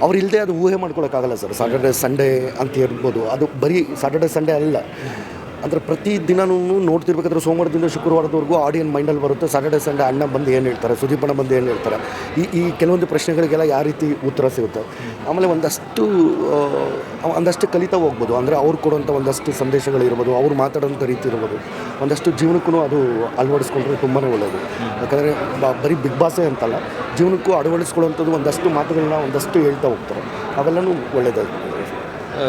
ಅವ್ರು ಇಲ್ಲದೆ ಅದು ಊಹೆ ಮಾಡ್ಕೊಳಕ್ಕಾಗಲ್ಲ ಸರ್. ಸಾಟರ್ಡೆ ಸಂಡೇ ಅಂತ ಹೇಳ್ಬೋದು. ಅದು ಬರೀ ಸಾಟರ್ಡೆ ಸಂಡೇ ಅಲ್ಲ. ಅಂದರೆ ಪ್ರತಿ ದಿನನೂ ನೋಡ್ತಿರ್ಬೇಕಾದ್ರೆ ಸೋಮವಾರದಿಂದ ಶುಕ್ರವಾರದವರೆಗೂ ಆಡಿಯನ್ ಮೈಂಡಲ್ಲಿ ಬರುತ್ತೆ. ಸಾಟರ್ಡೆ ಸಂಡೇ ಅಣ್ಣ ಬಂದು ಏನು ಹೇಳ್ತಾರೆ, ಸುದೀಪ್ ಅಣ್ಣ ಬಂದು ಏನು ಹೇಳ್ತಾರೆ, ಈ ಈ ಕೆಲವೊಂದು ಪ್ರಶ್ನೆಗಳಿಗೆಲ್ಲ ಯಾವ ರೀತಿ ಉತ್ತರ ಸಿಗುತ್ತೆ? ಆಮೇಲೆ ಒಂದಷ್ಟು ಒಂದಷ್ಟು ಕಲಿತಾ ಹೋಗ್ಬೋದು. ಅಂದರೆ ಅವ್ರು ಕೊಡುವಂಥ ಒಂದಷ್ಟು ಸಂದೇಶಗಳಿರ್ಬೋದು ಅವ್ರು ಮಾತಾಡೋಂಥ ರೀತಿ ಇರ್ಬೋದು. ಒಂದಷ್ಟು ಜೀವನಕ್ಕೂ ಅದು ಅಳವಡಿಸ್ಕೊಂಡ್ರೆ ತುಂಬಾ ಒಳ್ಳೆಯದು ಯಾಕಂದರೆ ಬರೀ ಬಿಗ್ ಬಾಸೇ ಅಂತಲ್ಲ, ಜೀವನಕ್ಕೂ ಅಳವಡಿಸ್ಕೊಳ್ಳೋಂಥದ್ದು ಒಂದಷ್ಟು ಮಾತುಗಳನ್ನ ಒಂದಷ್ಟು ಹೇಳ್ತಾ ಹೋಗ್ತಾರೆ. ಅವೆಲ್ಲನೂ ಒಳ್ಳೆಯದು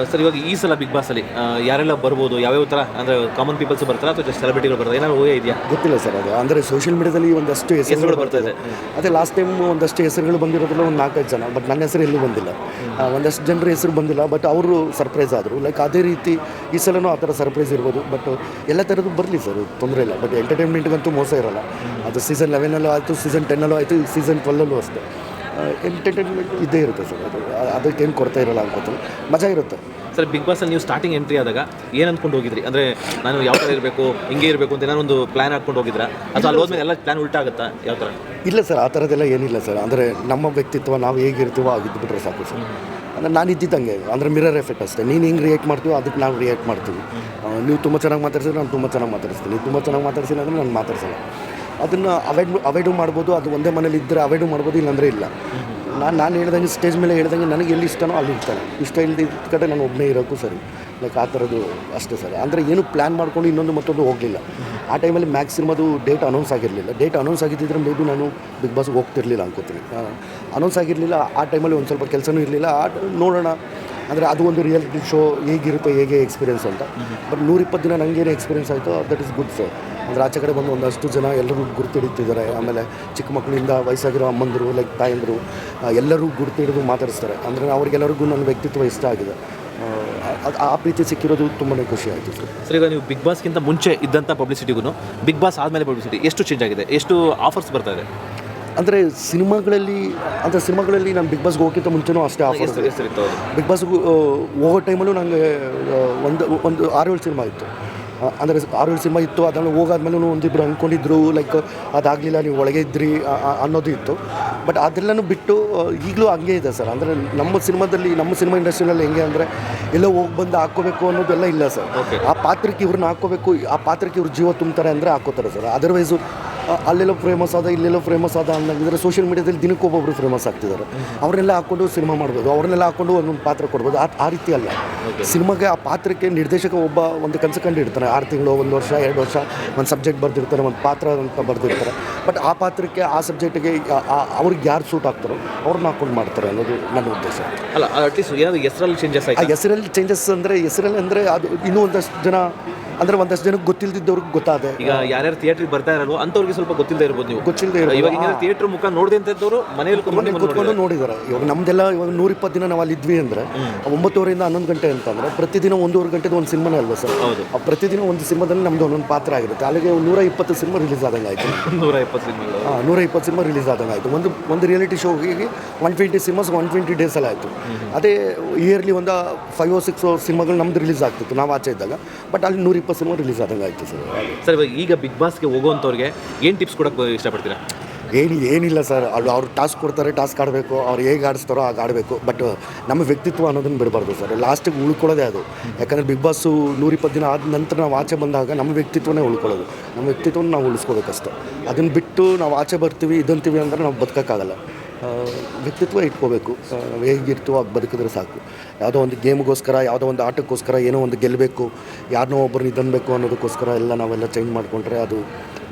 ಸರ್ ಇವಾಗ ಈ ಸಲ ಬಿಗ್ ಬಾಸಲ್ಲಿ ಯಾರೆಲ್ಲ ಬರ್ಬೋದು ಯಾವ್ಯಾವ ಥರ ಅಂದರೆ ಕಾಮನ್ ಪೀಪಲ್ಸ್ ಬರ್ತಾರೆ ಅಥವಾ ಜಸ್ಟ್ ಸೆಲೆಬ್ರಿಟಿಗಳು ಬರ್ತಾರೆ? ಏನಾದ್ರು ಊಹೆ ಇದೆಯಾ? ಗೊತ್ತಿಲ್ಲ ಸರ್ ಅದು. ಅಂದರೆ ಸೋಷಿಯಲ್ ಮೀಡಿಯಾದಲ್ಲಿ ಒಂದಷ್ಟು ಹೆಸರುಗಳು ಬರ್ತಾ ಇದೆ. ಅದೇ ಲಾಸ್ಟ್ ಟೈಮ್ ಒಂದಷ್ಟು ಹೆಸರುಗಳು ಬಂದಿರೋದ್ರಲ್ಲಿ ಒಂದು ನಾಲ್ಕೈದು ಜನ ಬಟ್ ನನ್ನ ಹೆಸರು ಎಲ್ಲೂ ಬಂದಿಲ್ಲ. ಒಂದಷ್ಟು ಜನರ ಹೆಸರು ಬಂದಿಲ್ಲ ಬಟ್ ಅವರು ಸರ್ಪ್ರೈಸ್ ಆದರು. ಲೈಕ್ ಅದೇ ರೀತಿ ಈ ಸಲನೂ ಆ ಥರ ಸರ್ಪ್ರೈಸ್ ಇರ್ಬೋದು ಬಟ್ ಎಲ್ಲ ಥರದ್ದು ಬರಲಿ ಸರ್ ತೊಂದರೆ ಇಲ್ಲ. ಬಟ್ ಎಂಟರ್ಟೈನ್ಮೆಂಟ್ಗಂತೂ ಮೋಸ ಇರಲ್ಲ. ಅದು ಸೀಸನ್ ಲೆವೆನಲ್ಲೂ ಆಯಿತು ಸೀಸನ್ ಟೆನ್ನಲ್ಲೂ ಆಯಿತು ಸೀಸನ್ ಟ್ವೆಲ್ಲಲ್ಲೂ ಅಷ್ಟೇ. ಎಂಟರ್ಟೈನ್ಮೆಂಟ್ ಇದ್ದೇ ಇರುತ್ತೆ ಸರ್ ಅದು. ಅದಕ್ಕೆ ಅದಕ್ಕೇನು ಕೊರತೆ ಇರಲ್ಲ ಅನ್ಕೋತೀನಿ. ಮಜಾ ಇರುತ್ತೆ. ಸರ್ ಬಿಗ್ ಬಾಸಲ್ಲಿ ನೀವು ಸ್ಟಾರ್ಟಿಂಗ್ ಎಂಟ್ರಿ ಆದಾಗ ಏನು ಅಂದ್ಕೊಂಡು ಹೋಗಿದ್ರಿ? ಅಂದರೆ ನಾನು ಯಾವ ಥರ ಇರಬೇಕು ಹಿಂಗೆ ಇರಬೇಕು ಅಂತ ಏನಾದ್ರು ಒಂದು ಪ್ಲಾನ್ ಹಾಕ್ಕೊಂಡು ಹೋಗಿದ್ರ? ಅದು ಅಲ್ಲಿ ಹೋದ್ಮೇಲೆ ಎಲ್ಲ ಪ್ಲಾನ್ ಉಲ್ಟಾ ಆಗುತ್ತಾ? ಯಾವ ಥರ ಇಲ್ಲ ಸರ್ ಆ ಥರದ್ದೆಲ್ಲ ಏನಿಲ್ಲ ಸರ್. ಅಂದರೆ ನಮ್ಮ ವ್ಯಕ್ತಿತ್ವ ನಾವು ಹೇಗಿರ್ತೀವೋ ಆಗಿದ್ದು ಬಿಟ್ರೆ ಸಾಕು ಸರ್. ಅಂದರೆ ನಾನು ಇದ್ದಿದ್ದಂಗೆ ಅಂದರೆ ಮಿರರ್ ಎಫೆಕ್ಟ್ ಅಷ್ಟೇ. ನೀನು ಹಿಂಗೆ ರಿಯಾಕ್ಟ್ ಮಾಡ್ತೀವೋ ಅದಕ್ಕೆ ನಾವು ರಿಯಾಕ್ಟ್ ಮಾಡ್ತೀವಿ ನೀವು ತುಂಬ ಚೆನ್ನಾಗಿ ಮಾತಾಡ್ಸಿದ್ರೆ ನಾನು ತುಂಬ ಚೆನ್ನಾಗಿ ಮಾತಾಡಿಸ್ತೀನಿ. ನೀವು ತುಂಬ ಚೆನ್ನಾಗಿ ಮಾತಾಡ್ಸಿಲ್ಲ ಅಂದರೆ ನಾನು ಮಾತಾಡ್ಸಲ್ಲ. ಅದನ್ನು ಅವಾಯ್ಡ್ ಅವಾಯ್ಡು ಮಾಡ್ಬೋದು, ಅದು ಒಂದೇ ಮನೇಲಿ ಇದ್ದರೆ ಅವಾಯ್ಡು ಮಾಡ್ಬೋದು, ಇಲ್ಲಾಂದರೆ ಇಲ್ಲ. ನಾನು ನಾನು ಹೇಳ್ದಂಗೆ ಸ್ಟೇಜ್ ಮೇಲೆ ಹೇಳ್ದಂಗೆ ನನಗೆ ಎಲ್ಲಿ ಇಷ್ಟನೋ ಅಲ್ಲಿ ಇರ್ತಾನೆ ಇಷ್ಟ ಇಲ್ಲದ ಕಡೆ ನಾನು ಒಬ್ಬನೇ ಇರೋಕ್ಕೂ ಸರಿ. ಲೈಕ್ ಆ ಥರದ್ದು ಅಷ್ಟೇ ಸರ್. ಅಂದರೆ ಏನು ಪ್ಲ್ಯಾನ್ ಮಾಡ್ಕೊಂಡು ಇನ್ನೊಂದು ಮತ್ತೊಂದು ಹೋಗಲಿಲ್ಲ. ಆ ಟೈಮಲ್ಲಿ ಮ್ಯಾಕ್ಸಿಮಮ್ ಸಿನಿಮಾದು ಡೇಟ್ ಅನೌನ್ಸ್ ಆಗಿರಲಿಲ್ಲ. ಡೇಟ್ ಅನೌನ್ಸ್ ಆಗಿದ್ದಿದ್ರೆ ಮೇ ಬಿ ನಾನು ಬಿಗ್ ಬಾಸ್ಗೆ ಹೋಗ್ತಿರ್ಲಿಲ್ಲ ಅನ್ಕೋತೀನಿ. ಅನೌನ್ಸ್ ಆಗಿರಲಿಲ್ಲ. ಆ ಟೈಮಲ್ಲಿ ಒಂದು ಸ್ವಲ್ಪ ಕೆಲಸನೂ ಇರಲಿಲ್ಲ. ಆ, ನೋಡೋಣ. ಅಂದರೆ ಅದು ಒಂದು ರಿಯಾಲಿಟಿ ಶೋ ಹೇಗಿರುತ್ತೆ ಹೇಗೆ ಎಕ್ಸ್ಪೀರಿಯನ್ಸ್ ಅಂತ. ಬಟ್ ನೂರಿಪ್ಪತ್ತು ದಿನ ನನಗೇನು ಎಕ್ಸ್ಪೀರಿಯನ್ಸ್ ಆಯಿತು ದಟ್ ಇಸ್ ಗುಡ್ ಸರ್ ಅಂದರೆ ಆಚೆ ಕಡೆ ಬಂದು ಒಂದಷ್ಟು ಜನ ಎಲ್ಲರೂ ಗುರುತಿಡಿತಿದ್ದಾರೆ. ಆಮೇಲೆ ಚಿಕ್ಕ ಮಕ್ಕಳಿಂದ ವಯಸ್ಸಾಗಿರೋ ಅಮ್ಮಂದರು ಲೈಕ್ ತಾಯಂದರು ಎಲ್ಲರೂ ಗುರುತಿಡಿದು ಮಾತಾಡಿಸ್ತಾರೆ. ಅಂದರೆ ಅವ್ರಿಗೆಲ್ಲರಿಗೂ ನನ್ನ ವ್ಯಕ್ತಿತ್ವ ಇಷ್ಟ ಆಗಿದೆ. ಆ, ಆ ಪ್ರೀತಿ ಸಿಕ್ಕಿರೋದು ತುಂಬಾ ಖುಷಿ ಆಯಿತು ಸರ್ ಈಗ ನೀವು ಬಿಗ್ ಬಾಸ್ಗಿಂತ ಮುಂಚೆ ಇದ್ದಂಥ ಪಬ್ಲಿಸಿಟಿಗೂ ಬಿಗ್ ಬಾಸ್ ಆದಮೇಲೆ ಪಬ್ಲಿಸಿಟಿ ಎಷ್ಟು ಚೇಂಜ್ ಆಗಿದೆ? ಎಷ್ಟು ಆಫರ್ಸ್ ಬರ್ತಾ ಇದೆ? ಅಂದರೆ ಸಿನಿಮಾಗಳಲ್ಲಿ ಅಂದರೆ ಸಿನಿಮಾಗಳಲ್ಲಿ ನಾನು ಬಿಗ್ ಬಾಸ್ಗೆ ಹೋಗಿಂತ ಮುಂಚೆನೂ ಅಷ್ಟೇ ಆಫರ್ ಬಿಗ್ ಬಾಸ್ಗೆ ಹೋಗೋ ಟೈಮಲ್ಲೂ ನನಗೆ ಒಂದು ಒಂದು ಆರು ಏಳು ಸಿನಿಮಾ ಇತ್ತು. ಅಂದರೆ ಆರು ಏಳು ಸಿನಿಮಾ ಇತ್ತು ಅದನ್ನು ಹೋಗಾದ್ಮೇಲೂ ಒಂದಿಬ್ಬರು ಅಂದ್ಕೊಂಡಿದ್ರು ಲೈಕ್ ಅದಾಗಲಿಲ್ಲ ನೀವು ಒಳಗೆ ಇದ್ರಿ ಅನ್ನೋದು ಇತ್ತು. ಬಟ್ ಅದೆಲ್ಲನೂ ಬಿಟ್ಟು ಈಗಲೂ ಹಂಗೆ ಇದೆ ಸರ್. ಅಂದರೆ ನಮ್ಮ ಸಿನಿಮಾದಲ್ಲಿ ನಮ್ಮ ಸಿನಿಮಾ ಇಂಡಸ್ಟ್ರಿನಲ್ಲಿ ಹೆಂಗೆ ಅಂದರೆ ಎಲ್ಲೋ ಹೋಗಿ ಬಂದು ಹಾಕ್ಕೋಬೇಕು ಅನ್ನೋದೆಲ್ಲ ಇಲ್ಲ ಸರ್. ಆ ಪಾತ್ರಕ್ಕೆ ಇವ್ರನ್ನ ಹಾಕೋಬೇಕು ಆ ಪಾತ್ರಕ್ಕೆ ಇವ್ರು ಜೀವ ತುಂಬ್ತಾರೆ ಅಂದರೆ ಹಾಕೋತಾರೆ ಸರ್. ಅದರ್ವೈಸು ಅಲ್ಲೆಲ್ಲೋ ಫೇಮಸ್ ಆದ ಇಲ್ಲೆಲ್ಲೋ ಫೇಮಸ್ ಆದ ಅನ್ನಂಗಿದ್ರೆ ಸೋಷಿಯಲ್ ಮೀಡಿಯಾದಲ್ಲಿ ದಿನಕ್ಕೆ ಒಬ್ಬೊಬ್ರು ಫೇಮಸ್ ಆಗ್ತಿದ್ದಾರೆ. ಅವ್ರನ್ನೆಲ್ಲ ಹಾಕ್ಕೊಂಡು ಸಿನಿಮಾ ಮಾಡ್ಬೋದು. ಅವ್ರನ್ನೆಲ್ಲ ಹಾಕ್ಕೊಂಡು ಒಂದೊಂದು ಪಾತ್ರ ಕೊಡ್ಬೋದು. ಆ ಆ ರೀತಿ ಅಲ್ಲ. ಸಿನಿಮಾಗೆ ಆ ಪಾತ್ರಕ್ಕೆ ನಿರ್ದೇಶಕ ಒಬ್ಬ ಒಂದು ಕನಸು ಕಂಡು ಇಡ್ತಾರೆ ಆರು ತಿಂಗಳು ಒಂದು ವರ್ಷ ಎರಡು ವರ್ಷ ಒಂದು ಸಬ್ಜೆಕ್ಟ್ ಬರೆದಿರ್ತಾರೆ ಒಂದು ಪಾತ್ರ ಅಂತ ಬರೆದಿರ್ತಾರೆ. ಬಟ್ ಆ ಪಾತ್ರಕ್ಕೆ ಆ ಸಬ್ಜೆಕ್ಟಿಗೆ ಅವ್ರಿಗೆ ಯಾರು ಸೂಟ್ ಆಗ್ತಾರೋ ಅವ್ರನ್ನ ಹಾಕೊಂಡು ಮಾಡ್ತಾರೆ ಅನ್ನೋದು ನನ್ನ ಉದ್ದೇಶ. ಅಲ್ಲ ಅಟ್ಲೀಸ್ಟ್ ಯಾರು ಹೆಸರಲ್ಲಿ ಚೇಂಜಸ್ ಹೆಸರಲ್ಲಿ ಚೇಂಜಸ್ ಅಂದರೆ ಹೆಸರಲ್ಲಿ ಅಂದರೆ ಅದು ಇನ್ನೂ ಒಂದಷ್ಟು ಜನ ಅಂದರೆ ಒಂದಷ್ಟು ಜನಕ್ಕೆ ಗೊತ್ತಿಲ್ಲದಿದ್ದವ್ರಿಗೆ ಗೊತ್ತಾದೆ. ಈಗ ಯಾರ್ಯಾರು ಥಿಯೇಟ್ರಿಗೆ ಬರ್ತಾ ಇರಲ್ವೋ ಅಂಥವ್ರಿಗೆ ಸ್ವಲ್ಪ ಗೊತ್ತಿಲ್ಲದೆ ಇರ್ಬೋದು ನೀವು. ಗೊತ್ತಿಲ್ಲದೆ ಇರೋ ಇವಾಗ ಈಗ ಥಿಯೇಟ್ರ್ ಮುಖ ನೋಡದೆ ಅಂತದ್ದವರು ಮನೆಯಲ್ಲಿ ಮನೆ ಕೂತ್ಕೊಂಡು ನೋಡಿದ್ದಾರೆ. ಇವಾಗ ನಮ್ದೆಲ್ಲ ಇವಾಗ ನೂರಿಪ್ಪತ್ತು ದಿನ ನಾವು ಅಲ್ಲಿ ಇದ್ವಿ ಅಂದರೆ ಒಂಬತ್ತುವರೆಯಿಂದ ಹನ್ನೊಂದು ಗಂಟೆ ಅಂತಂದ್ರೆ ಪ್ರತಿದಿನ ಒಂದೂವರೆ ಗಂಟೆದು ಒಂದು ಸಿನಿಮಾನೇ ಅಲ್ವಾ ಸರ್? ಹೌದು. ಆ ಪ್ರತಿದಿನ ಒಂದು ಸಿನಿಮಾದಲ್ಲಿ ನಮ್ದು ಒಂದೊಂದು ಪಾತ್ರ ಆಗಿರುತ್ತೆ. ಅಲ್ಲಿಗೆ ನೂರ ಇಪ್ಪತ್ತು ಸಿನಿಮಾ ರಿಲೀಸ್ ಆದಂಗೆ ಆಯಿತು. ನೂರ ಇಪ್ಪತ್ತು ಸಿನಿಮಾ ಹಾಂ ನೂರ ಇಪ್ಪತ್ತು ಸಿನಿಮಾ ರಿಲೀಸ್ ಆದಂಗೆ ಆಯಿತು. ಒಂದು ಒಂದು reality ಶೋಗೆ one twenty cinemas one twenty ಅಲ್ಲಿ ಆಯಿತು. ಅದೇ ಇಯರ್ಲಿ ಒಂದು ಫೈವ್ ಓ ಸಿಕ್ಸ್ ಸಿನಿಮಾಗಳು ನಮ್ದು ರಿಲೀಸ್ ಆಗ್ತಿತ್ತು ನಾವು ಆಚೆ ಇದ್ದಾಗ. ಬಟ್ ಅಲ್ಲಿ ನೂರ ಇಪ್ಪತ್ತು ಸಿನಿಮಾ ರಿಲೀಸ್ ಆದಂಗೆ ಆಯಿತು ಸರ್. ಸರ್ ಇವಾಗ ಈಗ ಬಿಗ್ ಬಾಸ್ಗೆ ಹೋಗುವಂಥವ್ರಿಗೆ ಏನು ಟಿಪ್ಸ್ ಕೊಡಕ್ಕೆ ಇಷ್ಟಪಡ್ತೀರಾ? ಏನು ಏನಿಲ್ಲ ಸರ್. ಅವ್ರು ಅವ್ರು ಟಾಸ್ಕ್ ಕೊಡ್ತಾರೆ ಟಾಸ್ಕ್ ಆಡಬೇಕು. ಅವ್ರು ಹೇಗೆ ಆಡಿಸ್ತಾರೋ ಹಾಗೆ ಆಡಬೇಕು. ಬಟ್ ನಮ್ಮ ವ್ಯಕ್ತಿತ್ವ ಅನ್ನೋದನ್ನು ಬಿಡಬಾರ್ದು ಸರ್. ಲಾಸ್ಟಿಗೆ ಉಳ್ಕೊಳ್ಳೋದೇ ಅದು. ಯಾಕಂದರೆ ಬಿಗ್ ಬಾಸು ನೂರಿಪ್ಪತ್ತು ದಿನ ಆದ ನಂತರ ನಾವು ಆಚೆ ಬಂದಾಗ ನಮ್ಮ ವ್ಯಕ್ತಿತ್ವನೇ ಉಳ್ಕೊಳ್ಳೋದು. ನಮ್ಮ ವ್ಯಕ್ತಿತ್ವನ ನಾವು ಉಳಿಸ್ಕೋಬೇಕಷ್ಟೆ. ಅದನ್ನು ಬಿಟ್ಟು ನಾವು ಆಚೆ ಬರ್ತೀವಿ ಇದಂತೀವಿ ಅಂದ್ರೆ ನಾವು ಬದುಕೋಕ್ಕಾಗಲ್ಲ. ವ್ಯಕ್ತಿತ್ವ ಇಟ್ಕೋಬೇಕು. ಹೇಗಿರ್ತೀವೋ ಅದು ಬದುಕಿದ್ರೆ ಸಾಕು. ಯಾವುದೋ ಒಂದು ಗೇಮ್ಗೋಸ್ಕರ, ಯಾವುದೋ ಒಂದು ಆಟಕ್ಕೋಸ್ಕರ ಏನೋ ಒಂದು ಗೆಲ್ಲಬೇಕು, ಯಾರನ್ನೋ ಒಬ್ಬರು ಇದನ್ನಬೇಕು ಅನ್ನೋದಕ್ಕೋಸ್ಕರ ಎಲ್ಲ ನಾವೆಲ್ಲ ಚೇಂಜ್ ಮಾಡಿಕೊಂಡ್ರೆ ಅದು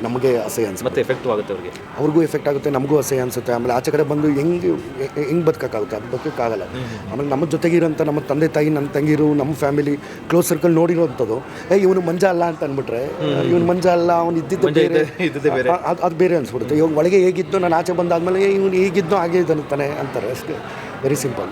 ನಮಗೆ ಅಸಹ್ಯ ಅನ್ಸುತ್ತೆ. ಮತ್ತೆ ಎಫೆಕ್ಟ್ ಆಗುತ್ತೆ ಅವ್ರಿಗೆ? ಅವ್ರಿಗೂ ಎಫೆಕ್ಟ್ ಆಗುತ್ತೆ ನಮಗೂ ಅಸಹ್ಯ ಅನಿಸುತ್ತೆ. ಆಮೇಲೆ ಆಚೆ ಕಡೆ ಬಂದು ಹೆಂಗೆ ಹೆಂಗೆ ಬದುಕೋಕ್ಕಾಗುತ್ತೆ? ಅದು ಬದುಕೋಕ್ಕಾಗಲ್ಲ ಆಮೇಲೆ ನಮ್ಮ ಜೊತೆಗಿರೋಂಥ ನಮ್ಮ ತಂದೆ ತಾಯಿ ನನ್ನ ತಂಗಿರು ನಮ್ಮ ಫ್ಯಾಮಿಲಿ ಕ್ಲೋಸ್ ಸರ್ಕಲ್ ನೋಡಿರೋವಂಥದ್ದು ಏ ಇವನು ಮಂಜ ಅಲ್ಲ ಅಂತ ಅಂದ್ಬಿಟ್ರೆ ಇವನು ಮಂಜ ಅಲ್ಲ ಅವ್ನು ಇದ್ದಿದ್ದು ಬೇರೆ. ಬೇರೆ. ಅದು ಅದು ಬೇರೆ ಅನ್ಸ್ಬಿಡುತ್ತೆ. ಇವಾಗ ಒಳಗೆ ಹೇಗಿದ್ದು ನಾನು ಆಚೆ ಬಂದಾದ್ಮೇಲೆ ಇವನು ಹೇಗಿದ್ದು ಹಾಗೆ ಇದ್ದಾನೆ ಅಂತಾರೆ. ಅಷ್ಟೇ. Very simple